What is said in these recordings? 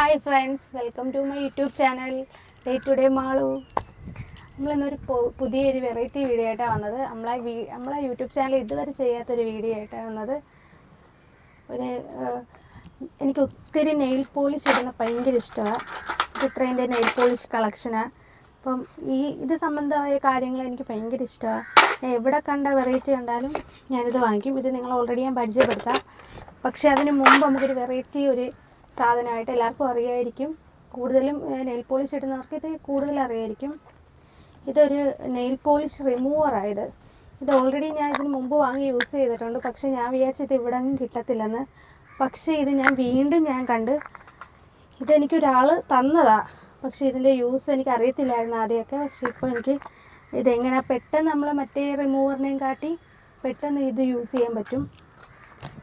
Hi friends welcome to my YouTube channel day to day Malu. നമ്മളിന്നൊരു പുതിയൊരു variety video ആയിട്ടാണ് വന്നത്. നമ്മളെ വീ നമ്മളെ യൂട്യൂബ് ചാനൽ ഇതുവരെ ചെയ്യാത്തൊരു വീഡിയോ ആയിട്ടാണ് വന്നത്. ഒരു എനിക്ക് ഒത്തിരി നെയിൽ പോളിഷ് ഇടുന്ന ഭയങ്കര ഇഷ്ടമാണ് ചിത്രേന്റെ നെയിൽ പോളിഷ് കളക്ഷനാണ് അപ്പം ഈ ഇത് സംബന്ധമായ കാര്യങ്ങൾ എനിക്ക് ഭയങ്കര ഇഷ്ടമാണ് എവിടെ കണ്ട വെറൈറ്റി കണ്ടാലും ഞാനിത് വാങ്ങിക്കും. ഇത് നിങ്ങൾ ഓൾറെഡി ഞാൻ പരിചയപ്പെടുത്താം. പക്ഷേ അതിന് മുമ്പ് നമുക്കൊരു വെറൈറ്റി ഒരു സാധനമായിട്ട് എല്ലാവർക്കും അറിയായിരിക്കും. കൂടുതലും നെയിൽ പോളിഷ് ഇടുന്നവർക്ക് ഇത് കൂടുതൽ അറിയായിരിക്കും. ഇതൊരു നെയിൽ പോളിഷ് റിമൂവറായത് ഇത്. ഓൾറെഡി ഞാൻ ഇതിന് മുമ്പ് വാങ്ങി യൂസ് ചെയ്തിട്ടുണ്ട്. പക്ഷേ ഞാൻ വിചാരിച്ചു ഇത് ഇവിടെ ഒന്നും കിട്ടത്തില്ലെന്ന്. പക്ഷേ ഇത് ഞാൻ വീണ്ടും ഞാൻ കണ്ട് ഇതെനിക്കൊരാൾ തന്നതാണ് പക്ഷേ ഇതിന്റെ യൂസ് എനിക്ക് അറിയത്തില്ലായിരുന്നു ആദ്യമൊക്കെ. പക്ഷേ ഇപ്പോൾ എനിക്ക് ഇതെങ്ങനെ പെട്ടെന്ന് നമ്മൾ മറ്റേ റിമൂവറിനെയും കാട്ടി പെട്ടെന്ന് ഇത് യൂസ് ചെയ്യാൻ പറ്റും.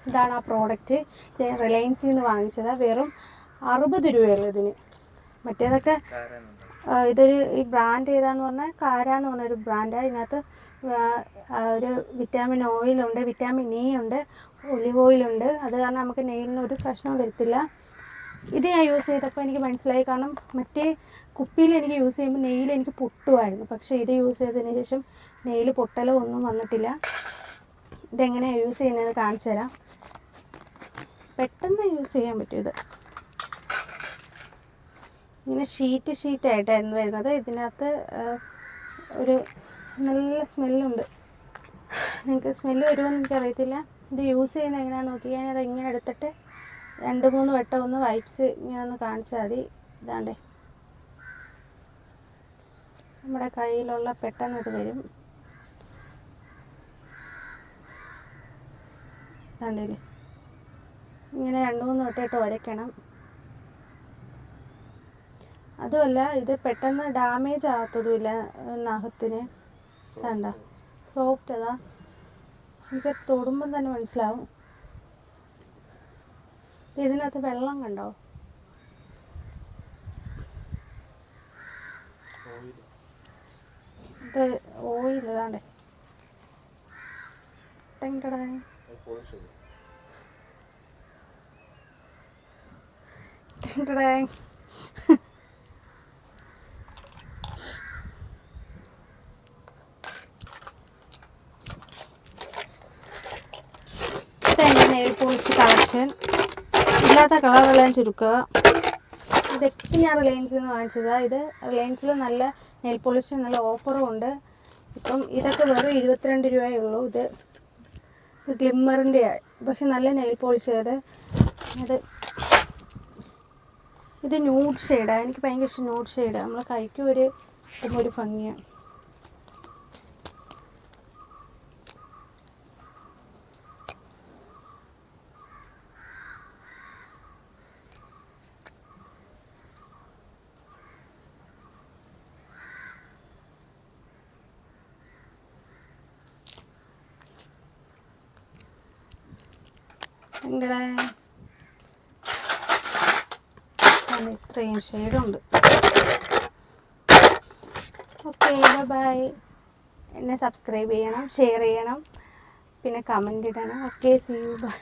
ഇതാണ് ആ പ്രോഡക്റ്റ് ഞാൻ റിലയൻസിൽ നിന്ന് വാങ്ങിച്ചത്. വെറും അറുപത് രൂപയുള്ളൂ ഇതിന്. മറ്റേതൊക്കെ ഇതൊരു ഈ ബ്രാൻഡ് ഏതാന്ന് പറഞ്ഞാൽ കാര എന്ന് പറഞ്ഞൊരു ബ്രാൻഡാണ് ഇതിനകത്ത് ഒരു വിറ്റാമിൻ ഓയിലുണ്ട് വിറ്റാമിൻ ഇ ഉണ്ട് ഒലിവ് ഓയിലുണ്ട് അത് കാരണം നമുക്ക് നെയിലിന് ഒരു പ്രശ്നവും വരത്തില്ല. ഇത് ഞാൻ യൂസ് ചെയ്തപ്പോൾ എനിക്ക് മനസ്സിലായി. കാരണം മറ്റേ കുപ്പിയിൽ എനിക്ക് യൂസ് ചെയ്യുമ്പോൾ നെയിൽ എനിക്ക് പൊട്ടുമായിരുന്നു പക്ഷേ ഇത് യൂസ് ചെയ്തതിന് ശേഷം നെയിൽ പൊട്ടലോ ഒന്നും വന്നിട്ടില്ല. ഇതെങ്ങനെയാണ് യൂസ് ചെയ്യുന്നത് കാണിച്ചു തരാം. പെട്ടെന്ന് യൂസ് ചെയ്യാൻ പറ്റും ഇത്. ഇങ്ങനെ ഷീറ്റ് ഷീറ്റായിട്ടായിരുന്നു വരുന്നത്. ഇതിനകത്ത് ഒരു നല്ല സ്മെല്ലുണ്ട് നിങ്ങൾക്ക് സ്മെല്ല് വരുമോയെന്ന് എനിക്കറിയത്തില്ല. ഇത് യൂസ് ചെയ്യുന്നത് എങ്ങനെയാണെന്ന് നോക്കി ഞാനത് ഇങ്ങനെ എടുത്തിട്ട് രണ്ട് മൂന്ന് വട്ടം ഒന്ന് വൈപ്സ് ഇങ്ങനെ ഒന്ന് കാണിച്ചാൽ മതി. ഇതാണ്ടേ. നമ്മുടെ കയ്യിലുള്ള പെട്ടെന്ന് ഇത് വരും. ഇതാണ്ടല്ലേ ഇങ്ങനെ രണ്ട് മൂന്ന് വട്ടമായിട്ട് ഉരയ്ക്കണം അതുമല്ല ഇത് പെട്ടെന്ന് ഡാമേജ് ആകത്തതുമില്ല നഖത്തിന് കണ്ട? സോഫ്റ്റ് അതാ. എനിക്ക് തൊടുമ്പം തന്നെ മനസ്സിലാവും. ഇതിനകത്ത് വെള്ളം കണ്ടോ? ഇത് ഓയിൽ ഇതാണ്ടേ ടെങ് നെയിൽ പോളിഷ് കളക്ഷൻ ഇല്ലാത്ത കളറെല്ലാം ചുരുക്കുക ഇതൊക്കെ ഞാൻ റിലയൻസിൽ നിന്ന് വാങ്ങിച്ചതാണ് ഇത് റിലയൻസിൽ നല്ല നെയിൽ പോളിഷ് നല്ല ഓഫറും ഉണ്ട്. ഇപ്പം ഇതൊക്കെ വെറും ഇരുപത്തിരണ്ട് രൂപയേ ഉള്ളൂ. ഇത് ഗ്ലിമ്മറിന്റെ പക്ഷെ നല്ല നെയിൽ പോളിഷ് ചെയ്ത് അത് ഇത് ന്യൂഡ് ഷെയ്ഡാണ് എനിക്ക് ഭയങ്കര ഇഷ്ടം ന്യൂഡ് ഷെയ്ഡാണ് നമ്മൾ കൈക്കും ഒരു ഒരു ഭംഗിയാണ് എങ്ങനെ ഇത്രയും ഷെയ്ഡുണ്ട്. Okay bye. എന്നെ സബ്സ്ക്രൈബ് ചെയ്യണം ഷെയർ ചെയ്യണം പിന്നെ കമന്റ് ഇടണം. Okay see you bye.